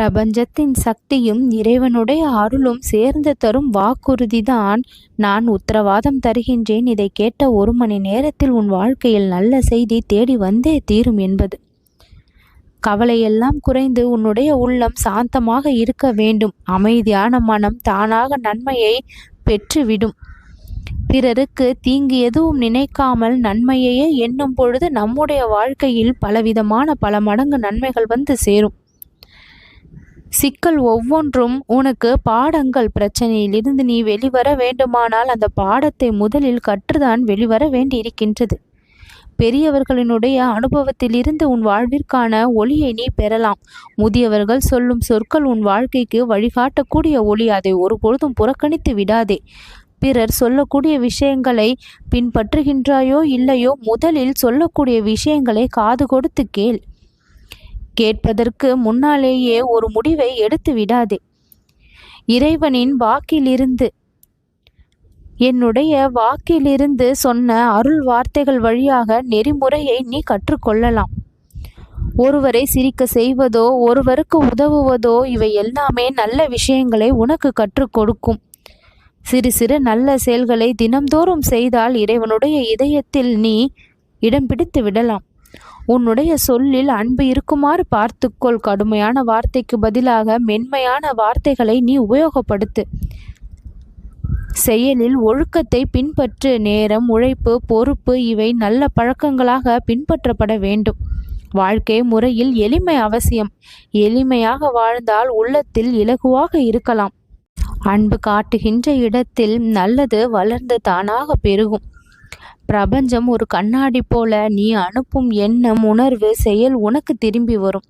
பிரபஞ்சத்தின் சக்தியும் இறைவனுடைய அருளும் சேர்ந்து தரும் வாக்குறுதிதான். நான் உத்தரவாதம் தருகின்றேன். இதை கேட்ட ஒரு மணி நேரத்தில் உன் வாழ்க்கையில் நல்ல செய்தி தேடி வந்தே தீரும் என்பது. கவலையெல்லாம் குறைந்து உன்னுடைய உள்ளம் சாந்தமாக இருக்க வேண்டும். அமைதியான மனம் தானாக நன்மையை பெற்றுவிடும். பிறருக்கு தீங்கு எதுவும் நினைக்காமல் நன்மையையே எண்ணும் பொழுது நம்முடைய வாழ்க்கையில் பலவிதமான பல மடங்கு நன்மைகள் வந்து சேரும். சிக்கல் ஒவ்வொன்றும் உனக்கு பாடங்கள் பிரச்சனையிலிருந்து நீ வெளிவர வேண்டுமானால் அந்த பாடத்தை முதலில் கற்றுதான் வெளிவர வேண்டியிருக்கின்றது. பெரியவர்களினுடைய அனுபவத்திலிருந்து உன் வாழ்விற்கான ஒளியை நீ பெறலாம். முதியவர்கள் சொல்லும் சொற்கள் உன் வாழ்க்கைக்கு வழிகாட்டக்கூடிய ஒளி அதை ஒருபொழுதும் புறக்கணித்து விடாதே. பிறர் சொல்லக்கூடிய விஷயங்களை பின்பற்றுகின்றாயோ இல்லையோ முதலில் சொல்லக்கூடிய விஷயங்களை காது கொடுத்து கேள். கேட்பதற்கு முன்னாலேயே ஒரு முடிவை எடுத்து விடாதே. இறைவனின் வாக்கிலிருந்து என்னுடைய வாக்கிலிருந்து சொன்ன அருள் வார்த்தைகள் வழியாக நெறிமுறையை நீ கற்றுக்கொள்ளலாம். ஒருவரை சிரிக்க செய்வதோ ஒருவருக்கு உதவுவதோ இவை எல்லாமே நல்ல விஷயங்களை உனக்கு கற்றுக் கொடுக்கும். சிறு சிறு நல்ல செயல்களை தினம்தோறும் செய்தால் இறைவனுடைய இதயத்தில் நீ இடம் பிடித்து விடலாம். உன்னுடைய சொல்லில் அன்பு இருக்குமாறு பார்த்துக்கொள். கடுமையான வார்த்தைக்கு பதிலாக மென்மையான வார்த்தைகளை நீ உபயோகப்படுத்து. செயலில் ஒழுக்கத்தை பின்பற்று. நேரம் உழைப்பு பொறுப்பு இவை நல்ல பழக்கங்களாக பின்பற்றப்பட வேண்டும். வாழ்க்கை முறையில் எளிமை அவசியம். எளிமையாக வாழ்ந்தால் உள்ளத்தில் இலகுவாக இருக்கலாம். அன்பு காட்டுகின்ற இடத்தில் நல்லது வளர்ந்து தானாக பெருகும். பிரபஞ்சம் ஒரு கண்ணாடி போல நீ அனுப்பும் எண்ணம் உணர்வு செயல் உனக்கு திரும்பி வரும்.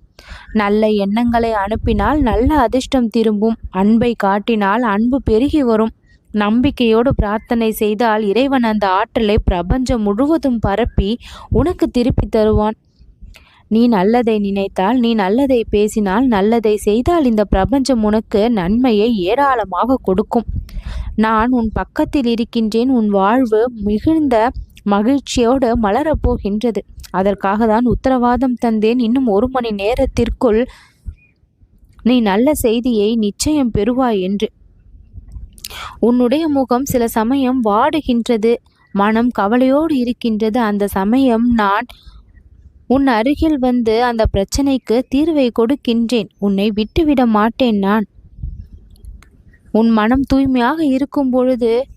நல்ல எண்ணங்களை அனுப்பினால் நல்ல அதிர்ஷ்டம் திரும்பும். அன்பை காட்டினால் அன்பு பெருகி வரும். நம்பிக்கையோடு பிரார்த்தனை செய்தால் இறைவன் அந்த ஆற்றலை பிரபஞ்சம் முழுவதும் பரப்பி உனக்கு திருப்பி தருவான். நீ நல்லதை நினைத்தால் நீ நல்லதை பேசினால் நல்லதை செய்தால் இந்த பிரபஞ்சம் உனக்கு நன்மையை ஏராளமாக கொடுக்கும். நான் உன் பக்கத்தில் இருக்கின்றேன். உன் வாழ்வு மிகுந்த மகிழ்ச்சியோடு மலரப்போகின்றது. அதற்காக தான் உத்தரவாதம் தந்தேன். இன்னும் ஒரு மணி நேரத்திற்குள் நீ நல்ல செய்தியை நிச்சயம் பெறுவாய் என்று. உன்னுடைய முகம் சில சமயம் வாடுகின்றது. மனம் கவலையோடு இருக்கின்றது. அந்த சமயம் நான் உன் அருகில் வந்து அந்த பிரச்சனைக்கு தீர்வை கொடுக்கின்றேன். உன்னை விட்டுவிட மாட்டேன் நான். உன் மனம் தூய்மையாக இருக்கும் பொழுது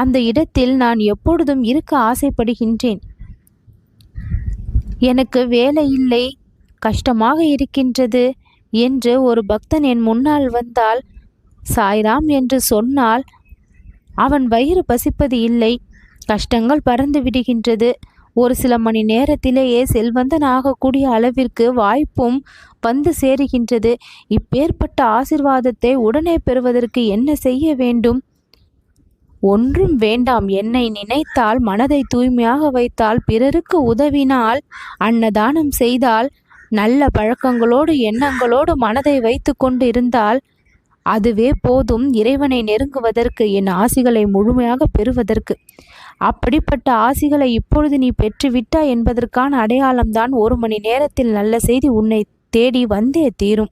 அந்த இடத்தில் நான் எப்பொழுதும் இருக்க ஆசைப்படுகின்றேன். எனக்கு வேலை இல்லை கஷ்டமாக இருக்கின்றது என்று ஒரு பக்தன் என் முன்னால் வந்தால் சாய்ராம் என்று சொன்னால் அவன் வயிறு பசிப்பது இல்லை கஷ்டங்கள் பறந்து விடுகின்றது. ஒரு சில மணி நேரத்திலேயே செல்வந்தன் ஆகக்கூடிய அளவிற்கு வாய்ப்பும் வந்து சேருகின்றது. இப்பேற்பட்ட ஆசிர்வாதத்தை உடனே பெறுவதற்கு என்ன செய்ய வேண்டும்? ஒன்றும் வேண்டாம். என்னை நினைத்தால் மனதை தூய்மையாக வைத்தால் பிறருக்கு உதவினால் அன்னதானம் செய்தால் நல்ல பழக்கங்களோடு எண்ணங்களோடு மனதை வைத்து கொண்டு இருந்தால் அதுவே போதும். இறைவனை நெருங்குவதற்கு என் ஆசிகளை முழுமையாக பெறுவதற்கு. அப்படிப்பட்ட ஆசிகளை இப்பொழுது நீ பெற்றுவிட்டாய் என்பதற்கான அடையாளம்தான் ஒரு மணி நேரத்தில் நல்ல செய்தி உன்னை தேடி வந்தே தீரும்.